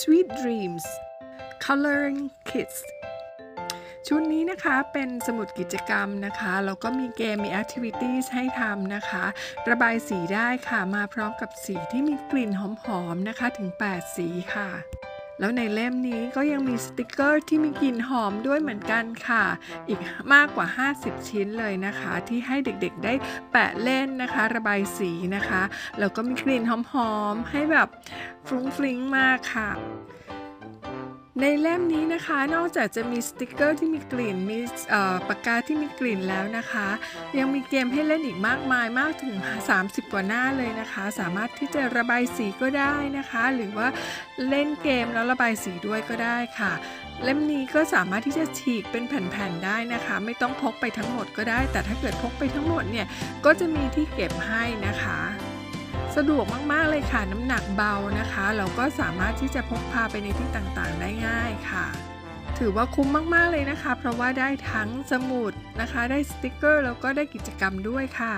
Sweet Dreams Coloring Kits ชุดนี้นะคะเป็นสมุดกิจกรรมนะคะแล้วก็มีเกมมีแอคทิวิตี้ให้ทำนะคะ ระบายสีได้ค่ะมาพร้อมกับสีที่มีกลิ่นหอมๆนะคะถึง 8 สีค่ะ แล้วในเล่มนี้ก็ยังมีสติกเกอร์ที่มีกลิ่นหอมด้วยเหมือนกันค่ะ อีกมากกว่า 50 ชิ้นเลยนะคะ ที่ให้เด็กๆได้แปะเล่นนะคะ ระบายสีนะคะ แล้วก็มีกลิ่นหอมๆให้แบบฟรุ้งฟริ้งมากค่ะ ในเล่มนี้นะคะนอกจากจะมีสติกเกอร์ที่มีกลิ่นมีปากกาที่มีกลิ่นแล้วนะคะ ยังมีเกมให้เล่นอีกมากมายมากถึง 30 กว่าหน้าเลยนะคะ สามารถที่จะระบายสีก็ได้นะคะ หรือว่าเล่นเกมแล้วระบายสีด้วยก็ได้ค่ะ เล่มนี้ก็สามารถที่จะฉีกเป็นแผ่นๆได้นะคะ ไม่ต้องพกไปทั้งหมดก็ได้ แต่ถ้าเกิดพกไปทั้งหมดเนี่ยก็จะมีที่เก็บให้นะคะ สะดวกมากๆเลยค่ะน้ำหนักเบานะคะ เราก็สามารถที่จะพกพาไปในที่ต่างๆ ได้ง่ายค่ะ ถือว่าคุ้มมากๆเลยนะคะ เพราะว่าได้ทั้งสมุดนะคะ ได้สติกเกอร์แล้วก็ได้กิจกรรมด้วยค่ะ